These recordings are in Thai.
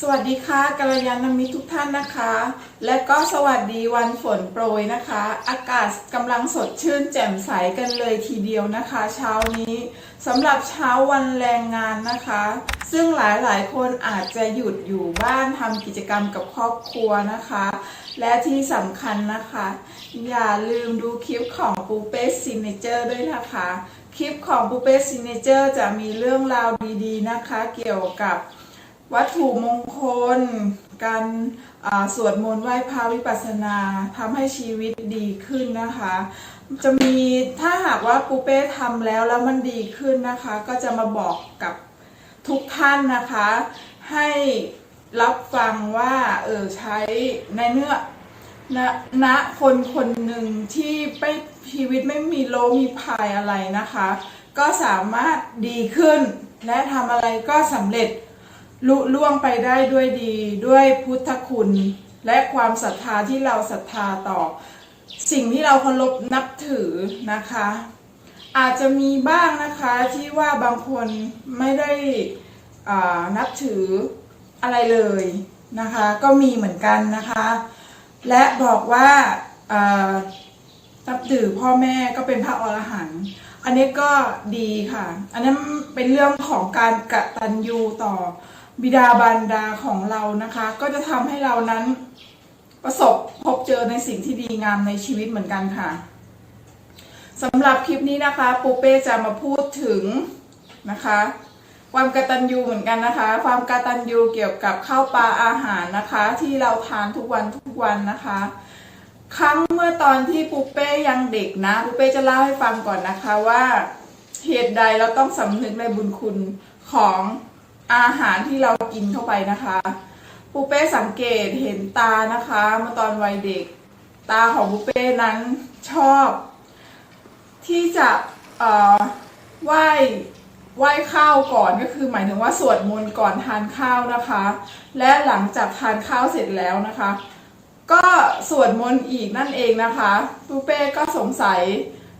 สวัสดีค่ะกัลยาณมิตรทุกท่านนะคะ และก็สวัสดีวันฝนโปรยนะคะ อากาศกำลังสดชื่นแจ่มใสกันเลยทีเดียวนะคะ เช้านี้สำหรับเช้าวันแรงงานนะคะ ซึ่งหลายๆ คนอาจจะหยุดอยู่บ้านทำกิจกรรมกับครอบครัวนะคะ และที่สำคัญนะคะ อย่าลืมดูคลิปของปูเป้ซินเนเจอร์ด้วยนะคะ คลิปของปูเป้ซินเนเจอร์จะมีเรื่องราวดีๆนะคะ เกี่ยวกับ วัตถุมงคล การสวดมนต์ไหว้พระวิปัสสนาทำให้ชีวิตดีขึ้นนะคะ จะมีถ้าหากว่าปูเป้ทำแล้วแล้วมันดีขึ้นนะคะ ก็จะมาบอกกับทุกท่านนะคะ ให้รับฟังว่าเออใช้ในเนื้อณณคนคนหนึ่งที่ไม่ชีวิตไม่มีโลมีพายอะไรนะคะ ก็สามารถดีขึ้น และทำอะไรก็สำเร็จ ลุล่วงไปได้ด้วยดีด้วยพุทธคุณ และความศรัทธาที่เราศรัทธาต่อ สิ่งที่เราเคารพนับถือนะคะ อาจจะมีบ้างนะคะที่ว่าบางคนไม่ได้นับถืออะไรเลยนะคะ ก็มีเหมือนกันนะคะ และบอกว่านับถือพ่อแม่ก็เป็นพระอรหันต์อันนี้ก็ดีค่ะ อันนั้นเป็นเรื่องของการกระตัญญูต่อ บิดาบารดาของเรานะคะ ก็จะทำให้เรานั้นประสบพบเจอในสิ่งที่ดีงามในชีวิตเหมือนกันค่ะสำหรับคลิปนี้นะคะปูเป้จะมาพูดถึงนะคะ ความกตัญญูเหมือนกันนะคะ ความกตัญญูเกี่ยวกับข้าวปลาอาหารนะคะ ที่เราทานทุกวันทุกวันนะคะ ครั้งเมื่อตอนที่ปูเป้ยังเด็กนะปูเป้จะเล่าให้ฟังก่อนนะคะว่าเหตุใดเราต้องสำนึกในบุญคุณของ อาหารที่เรากินเข้าไปนะคะปูเป้สังเกตเห็นตานะคะเมื่อตอนวัยเด็ก ตาของปูเป้นั้นชอบ ที่จะเอ่อไหว้ไหว้ข้าวก่อนก็คือหมายถึงว่าสวดมนต์ก่อนทานข้าวนะคะ และหลังจากทานข้าวเสร็จแล้วนะคะ ก็สวดมนต์อีกนั่นเองนะคะปูเป้ก็สงสัย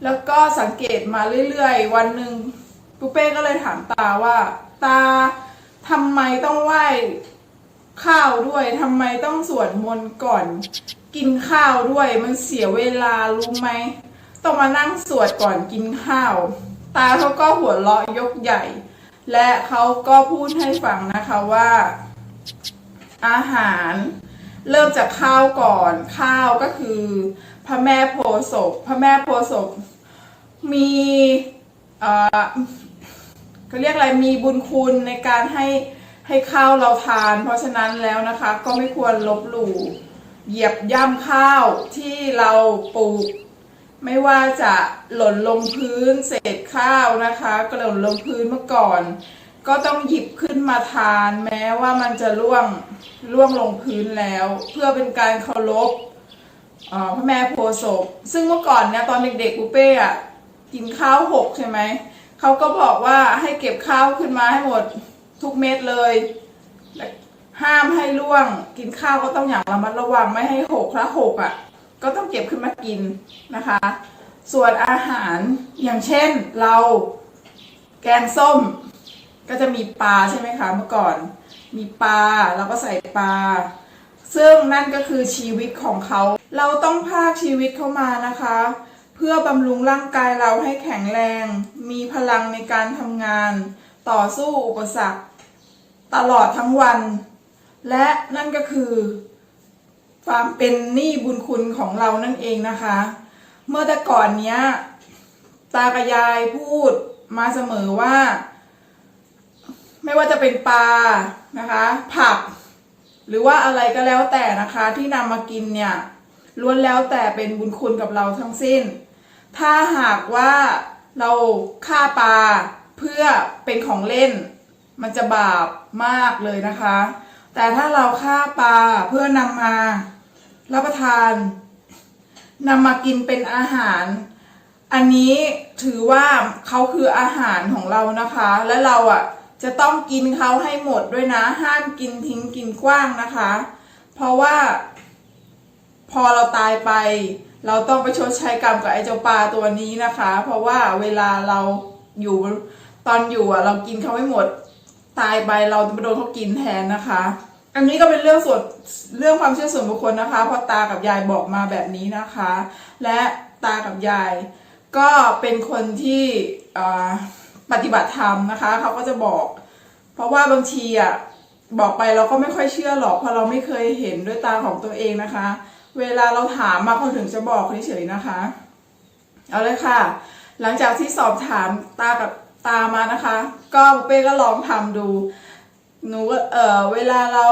แล้วก็สังเกตมาเรื่อยๆ วันหนึ่งปูเป้ก็เลยถามตาว่า ตา ทำไมต้องไหว้ข้าวด้วยทำไมต้องสวดมนต์ก่อน กินข้าวด้วยมันเสียเวลารู้ไหมต้องมานั่งสวดก่อนกินข้าว ตาเขาก็หัวเราะยกใหญ่ และเขาก็พูดให้ฟังนะคะว่า อาหารเริ่มจากข้าวก่อนข้าวก็คือ พระแม่โพศพพระแม่โพศพมี เอ่อเขาเรียกอะไรมีบุญคุณในการให้ให้ข้าวเราทาน เพราะฉะนั้นแล้วนะคะ ก็ไม่ควรลบหลู่เหยียบย่ำข้าวที่เราปลูก ไม่ว่าจะหล่นลงพื้นเศษข้าวนะคะก็หล่นลงพื้นเมื่อก่อน ก็ต้องหยิบขึ้นมาทาน แม้ว่ามันจะล่วงล่วงลงพื้นแล้ว เพื่อเป็นการเคารพพ่อพระแม่โพศพซึ่งเมื่อก่อนเนี่ยตอนเด็กๆปูเป้อะกินข้าวหกใช่ไหม เขาก็บอกว่าให้เก็บข้าวขึ้นมาให้หมดทุกเม็ดเลย ห้ามให้ล่วง กินข้าวก็ต้องอย่างระมัดระวังไม่ให้หกถ้าหกอะ ก็ต้องเก็บขึ้นมากินนะคะ ส่วนอาหารอย่างเช่นเราแกงส้ม ก็จะมีปลาใช่ไหมคะเมื่อก่อน มีปลาแล้วก็ใส่ปลาซึ่งนั่นก็คือชีวิตของเขา เราต้องภาคชีวิตเข้ามานะคะ เพื่อบำรุงร่างกายเราให้แข็งแรง มีพลังในการทำงาน ต่อสู้อุปสรรค ตลอดทั้งวัน และนั่นก็คือความเป็นหนี้บุญคุณของเรานั่นเองนะคะ เมื่อแต่ก่อนเนี้ย ตากับยายพูดมาเสมอว่า ไม่ว่าจะเป็นปลานะคะ ผัก หรือว่าอะไรก็แล้วแต่นะคะที่นำมากินเนี่ยล้วนแล้วแต่เป็นบุญคุณกับเราทั้งสิ้น ถ้าหากว่าเราฆ่าปลาเพื่อเป็นของเล่น มันจะบาปมากเลยนะคะ แต่ถ้าเราฆ่าปลาเพื่อนำมารับประทานนำมากินเป็นอาหาร อันนี้ถือว่าเขาคืออาหารของเรานะคะ และเราอะจะต้องกินเขาให้หมดด้วยนะ ห้ามกินทิ้งกินกว้างนะคะ เพราะว่า พอเราตายไป เราต้องไปชดใช้กรรมกับไอ้เจ้าปลาตัวนี้นะคะ เพราะว่าเวลาเราอยู่ตอนอยู่อะ เรากินเขาไม่หมดตายไปเราจะไปโดนเขากินแทนนะคะ อันนี้ก็เป็นเรื่องส่วนเรื่องความเชื่อส่วนบุคคลนะคะเพราะตากับยายบอกมาแบบนี้นะคะ และตากับยายก็เป็นคนที่ปฏิบัติธรรมนะคะเขาก็จะบอก เพราะว่าบางทีอะบอกไปเราก็ไม่ค่อยเชื่อหรอกเพราะเราไม่เคยเห็นด้วยตาของตัวเองนะคะ เวลาเราถามมาเขาถึงจะบอกเฉยๆนะคะ เอาเลยค่ะ หลังจากที่สอบถามตากับตามานะคะ ก็ปุเป้ก็ลองทำดู หนูก็เออเวลาเรา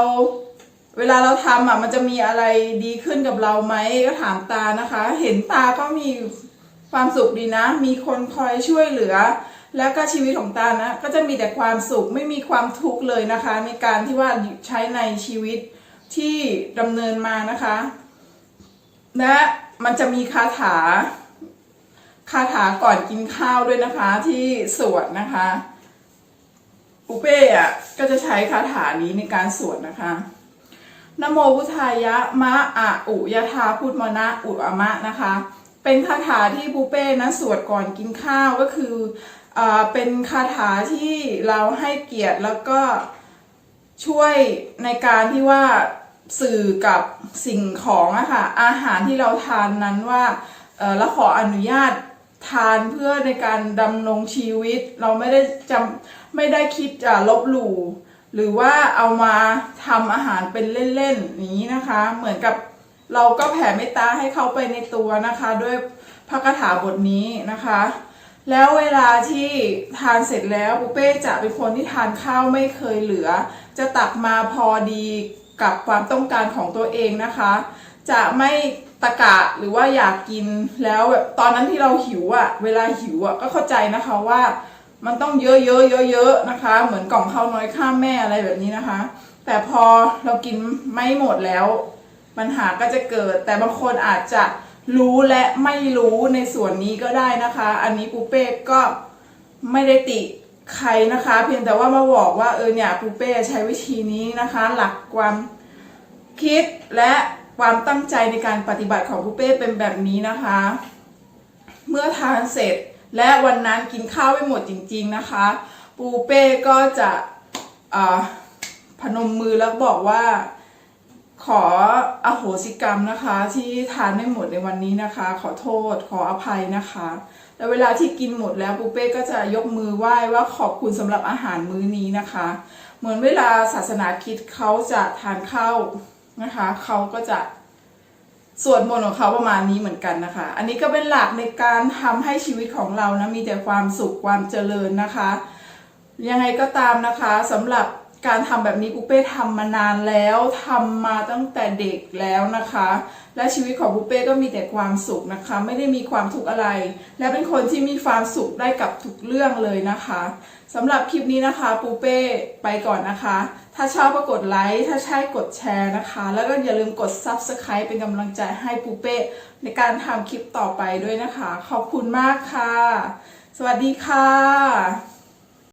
เวลาเราทำอะมันจะมีอะไรดีขึ้นกับเราไหมก็ถามตานะคะ เห็นตาก็มีความสุขดีนะ มีคนคอยช่วยเหลือ แล้วก็ชีวิตของตานะ ก็จะมีแต่ความสุขไม่มีความทุกข์เลยนะคะ ในการที่ว่าใช้ในชีวิตที่ดำเนินมานะคะ และมันจะมีคาถา คาถาก่อนกินข้าวด้วยนะคะ ที่สวดนะคะปุเป้อะก็จะใช้คาถานี้ในการสวดนะคะนโมพุทธายะมะอะอุยะธาพุทธมนะอุอะมะนะคะ เป็นคาถาที่ปูเป้นะสวดก่อนกินข้าวก็คืออเป็นคาถาที่เราให้เกียรติแล้วก็ช่วยในการที่ว่า สื่อกับสิ่งของอะค่ะอาหารที่เราทานนั้นว่าเอ่อแล้วขออนุญาตทานเพื่อในการดำรงชีวิต เราไม่ได้จำไม่ได้คิดจะลบหลู่หรือว่าเอามาทำอาหารเป็นเล่นๆนี้นะคะ เหมือนกับเราก็แผ่เมตตาให้เขาไปในตัวนะคะ ด้วยพระคาถาบทนี้นะคะ แล้วเวลาที่ทานเสร็จแล้วปุเป้จะเป็นคนที่ทานข้าวไม่เคยเหลือ จะตักมาพอดี กับความต้องการของตัวเองนะคะ จะไม่ตะกะหรือว่าอยากกินแล้วแบบตอนนั้นที่เราหิวอะ่ะเวลาหิวอะ่ะก็เข้าใจนะคะว่ามันต้องเยอะเยอะเยอะๆนะคะ เหมือนกล่องข้าวน้อยข้ามแม่อะไรแบบนี้นะคะ แต่พอเรากินไม่หมดแล้ว ปัญหาก็จะเกิด แต่บางคนอาจจะรู้และไม่รู้ในส่วนนี้ก็ได้นะคะ อันนี้ปูเป้ก็ไม่ได้ติ ใครนะคะ เพียงแต่ว่ามาบอกว่าเออเนี่ยปูเป้ใช้วิธีนี้นะคะ หลักความคิดและความตั้งใจในการปฏิบัติของปูเป้เป็นแบบนี้นะคะ เมื่อทานเสร็จและวันนั้นกินข้าวไม่หมดจริง ๆนะคะ ปูเป้ก็จะพนมมือแล้วบอกว่าขออโหสิกรรมนะคะ ที่ทานไม่หมดในวันนี้นะคะ ขอโทษขออภัยนะคะ แล้วเวลาที่กินหมดแล้วปูเป้ก็จะยกมือไหว้ว่าขอบคุณสำหรับอาหารมื้อนี้นะคะ เหมือนเวลาศาสนาคิดเขาจะทานข้าวนะคะเขาก็จะสวดมนต์ของเขาประมาณนี้เหมือนกันนะคะ อันนี้ก็เป็นหลักในการทำให้ชีวิตของเรานะมีแต่ความสุขความเจริญนะคะ ยังไงก็ตามนะคะสำหรับ การทำแบบนี้ปุเป้ทำมานานแล้วทำมาตั้งแต่เด็กแล้วนะคะ และชีวิตของปุเป้ก็มีแต่ความสุขนะคะ ไม่ได้มีความทุกข์อะไร และเป็นคนที่มีความสุขได้กับทุกเรื่องเลยนะคะสำหรับคลิปนี้นะคะปูเป้ไปก่อนนะคะ ถ้าชอบก็กดไลค์ถ้าใช่กดแชร์นะคะ แล้วก็อย่าลืมกด Subscribe เป็นกำลังใจให้ปูเป้ในการทำคลิปต่อไปด้วยนะคะ ขอบคุณมากค่ะ สวัสดีค่ะ